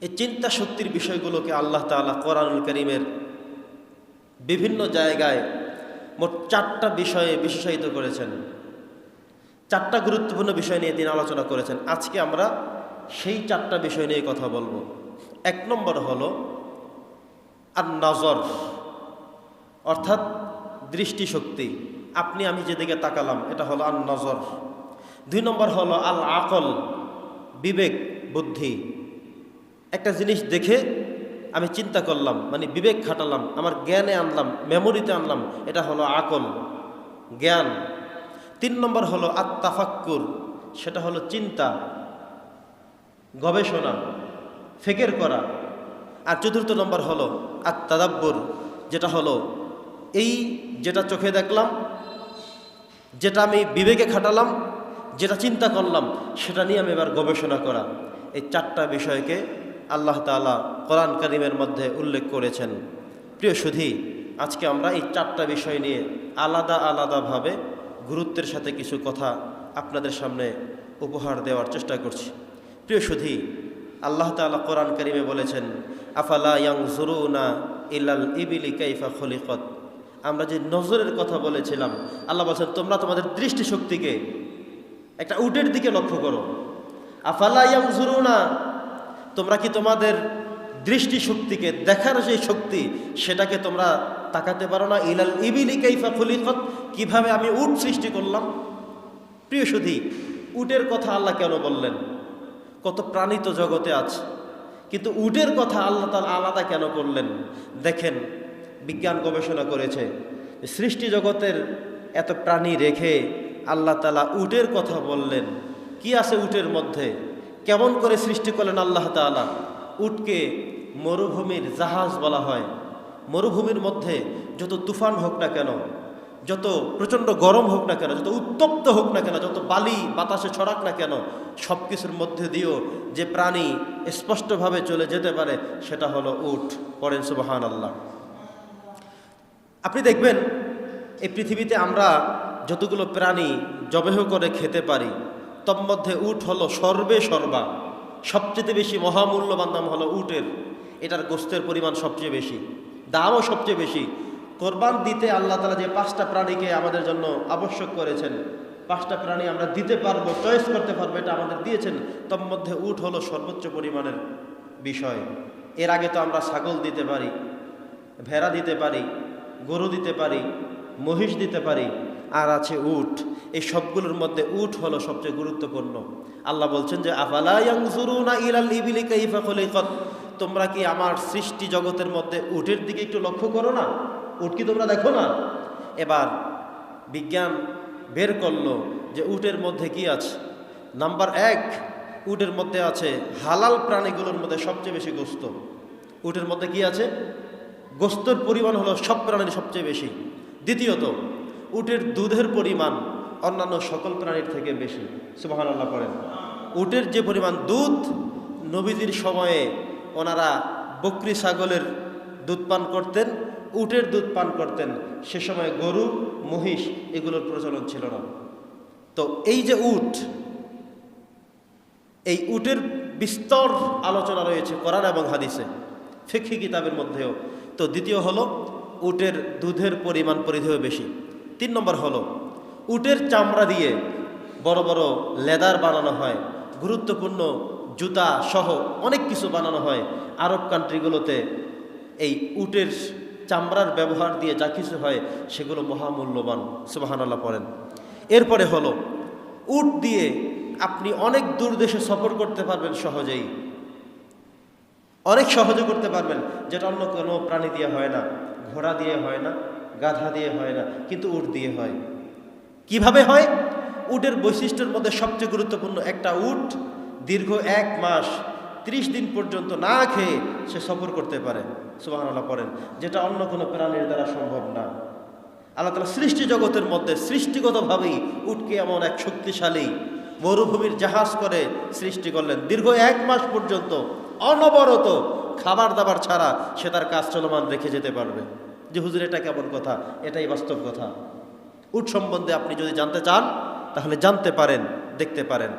এই চিন্তা শক্তির বিষয়গুলোকে আল্লাহ তাআলা কোরআনুল করিমের বিভিন্ন জায়গায় মোট চারটা বিষয়ে বিশেষায়িত করেছেন। চারটা গুরুত্বপূর্ণ বিষয় নিয়ে তিনি আলোচনা করেছেন। আজকে আমরা সেই চারটা বিষয় নিয়ে কথা বলব। এক নম্বর হলো আর নজর অর্থাৎ দৃষ্টিশক্তি। আপনি আমি যেদিকে তাকালাম, এটা হলো আর নজর দুই নম্বর হলো আল আকল বিবেক, বুদ্ধি। একটা জিনিস দেখে আমি চিন্তা করলাম মানে বিবেক খাটালাম, আমার জ্ঞানে আনলাম, মেমোরিতে আনলাম, এটা হলো আকল, জ্ঞান। তিন নম্বর হলো আত্মাফাক্কুর, সেটা হলো চিন্তা, গবেষণা, ফেকের করা। আর চতুর্থ নম্বর হলো আত্মাদাব্বর, যেটা হলো এই যেটা চোখে দেখলাম, যেটা আমি বিবেকে খাটালাম, যেটা চিন্তা করলাম, সেটা নিয়ে আমি এবার গবেষণা করা। এই চারটা বিষয়কে আল্লাহ তাআলা কোরআন করিমের মধ্যে উল্লেখ করেছেন। প্রিয় সুধী, আজকে আমরা এই চারটা বিষয় নিয়ে আলাদা আলাদাভাবে গুরুত্বের সাথে কিছু কথা আপনাদের সামনে উপহার দেওয়ার চেষ্টা করছি। প্রিয় সুধী, আল্লাহ তাআলা কোরআন করিমে বলেছেন, আফালা ইয়াং জুরুনা ইলাল ইবিলি কাইফা খলিকত? আমরা যে নজরের কথা বলেছিলাম, আল্লাহ বলছেন, তোমরা তোমাদের দৃষ্টিশক্তিকে একটা উটের দিকে লক্ষ্য করো। আফালা ইয়াং জুরুনা তোমরা কি তোমাদের দৃষ্টিশক্তিকে দেখার যে শক্তি, সেটাকে তোমরা তাকাতে পারো না? ইলাল ইবিলি কাইফা খলিকত, কীভাবে আমি উট সৃষ্টি করলাম? প্রিয় সুধী, উটের কথা আল্লাহ কেন বললেন? কত প্রাণী তো জগতে আছে, কিন্তু উটের কথা আল্লাহ তালা আলাদা কেন করলেন? দেখেন, বিজ্ঞান গবেষণা করেছে, সৃষ্টি জগতের এত প্রাণী রেখে আল্লাহ তালা উটের কথা বললেন। কি আছে উটের মধ্যে? কেমন করে সৃষ্টি করলেন আল্লাহ তালা উটকে মরুভূমির জাহাজ বলা হয়। মরুভূমির মধ্যে যত তুফান হোক না কেন, যত প্রচণ্ড গরম হোক না কেন, যত উত্তপ্ত হোক না কেন, যত বালি বাতাসে ছড়াক না কেন সব কিছুর মধ্যে দিয়েও যে প্রাণী স্পষ্টভাবে চলে যেতে পারে, সেটা হলো উট। পড়েন সুবাহান আল্লাহ আপনি দেখবেন, এই পৃথিবীতে আমরা যতগুলো প্রাণী জবেহ করে খেতে পারি তন্মধ্যে উট হলো সর্বে সর্বা। সবচেয়ে বেশি মহামূল্যবান দাম হলো উটের। এটার গোস্তের পরিমাণ সবচেয়ে বেশি। দামও সবচেয়ে বেশি। কোরবান দিতে আল্লাহ তালা যে পাঁচটা প্রাণীকে আমাদের জন্য আবশ্যক করেছেন, পাঁচটা প্রাণী আমরা দিতে পারব, চয়েস করতে পারব, এটা আমাদের দিয়েছেন তোর মধ্যে উট হলো সর্বোচ্চ পরিমাণের বিষয়। এর আগে তো আমরা ছাগল দিতে পারি, ভেড়া দিতে পারি, গরু দিতে পারি, মহিষ দিতে পারি, আর আছে উট। এই সবগুলোর মধ্যে উট হলো সবচেয়ে গুরুত্বপূর্ণ। আল্লাহ বলছেন যে, আফালা ইয়াংজুরুনা ইলাল ইবিলি কাইফা খুলিকাত? তোমরা কি আমার সৃষ্টি জগতের মধ্যে উটের দিকে একটু লক্ষ্য করো না? উট কি তোমরা দেখো না? এবার বিজ্ঞান বের করল যে, উটের মধ্যে কি আছে? নাম্বার এক, উটের মধ্যে আছে হালাল প্রাণীগুলোর মধ্যে সবচেয়ে বেশি গোস্ত। উটের মধ্যে কি আছে? গোস্তর পরিমাণ হলো সব প্রাণীর সবচেয়ে বেশি। দ্বিতীয়ত, উটের দুধের পরিমাণ অন্যান্য সকল প্রাণীর থেকে বেশি। সুবাহান আল্লাহ করেন উটের যে পরিমাণ দুধ নবীজির সময়ে ওনারা বকরি ছাগলের দুধ পান করতেন, উটের দুধ পান করতেন, সে সময় গরু, মহিষ এগুলোর প্রচলন ছিল না। তো এই যে উট, এই উটের বিস্তর আলোচনা রয়েছে কোরআন এবং হাদিসে, ফিকহি কিতাবের মধ্যেও। তো দ্বিতীয় হলো, উটের দুধের পরিমাণ পরিধেয় বেশি। তিন নম্বর হলো উটের চামড়া দিয়ে বড় বড় লেদার বানানো হয়, গুরুত্বপূর্ণ জুতা সহ অনেক কিছু বানানো হয়। আরব কান্ট্রিগুলোতে এই উটের চামড়ার ব্যবহার দিয়ে যা কিছু হয়, সেগুলো মহামূল্যবান, সুবাহানাল্লাহ পড়েন। এরপরে হলো, উট দিয়ে আপনি অনেক দূর দেশে সফর করতে পারবেন সহজেই। অনেক সহজে করতে পারবেন, যেটা অন্য কোনো প্রাণী দিয়ে হয় না। ঘোড়া দিয়ে হয় না, গাধা দিয়ে হয় না, কিন্তু উট দিয়ে হয়। কীভাবে হয়? উটের বৈশিষ্ট্যের মধ্যে সবচেয়ে গুরুত্বপূর্ণ একটা উট দীর্ঘ এক মাস ত্রিশ দিন পর্যন্ত না খেয়ে সে সফর করতে পারে। সুবাহান্লাহ পড়েন, যেটা অন্য কোনো প্রাণীর দ্বারা সম্ভব না। আল্লাহ তালা সৃষ্টি জগতের মধ্যে সৃষ্টিগতভাবেই উটকে এমন এক শক্তিশালী মরুভূমির জাহাজ করে সৃষ্টি করলেন। দীর্ঘ এক মাস পর্যন্ত অনবরত খাবার দাবার ছাড়া সে তার কাজ চলমান রেখে যেতে পারবে। যে হুজুর, এটা কেমন কথা? এটাই বাস্তব কথা। উট সম্বন্ধে আপনি যদি জানতে চান তাহলে জানতে পারেন দেখতে পারেন।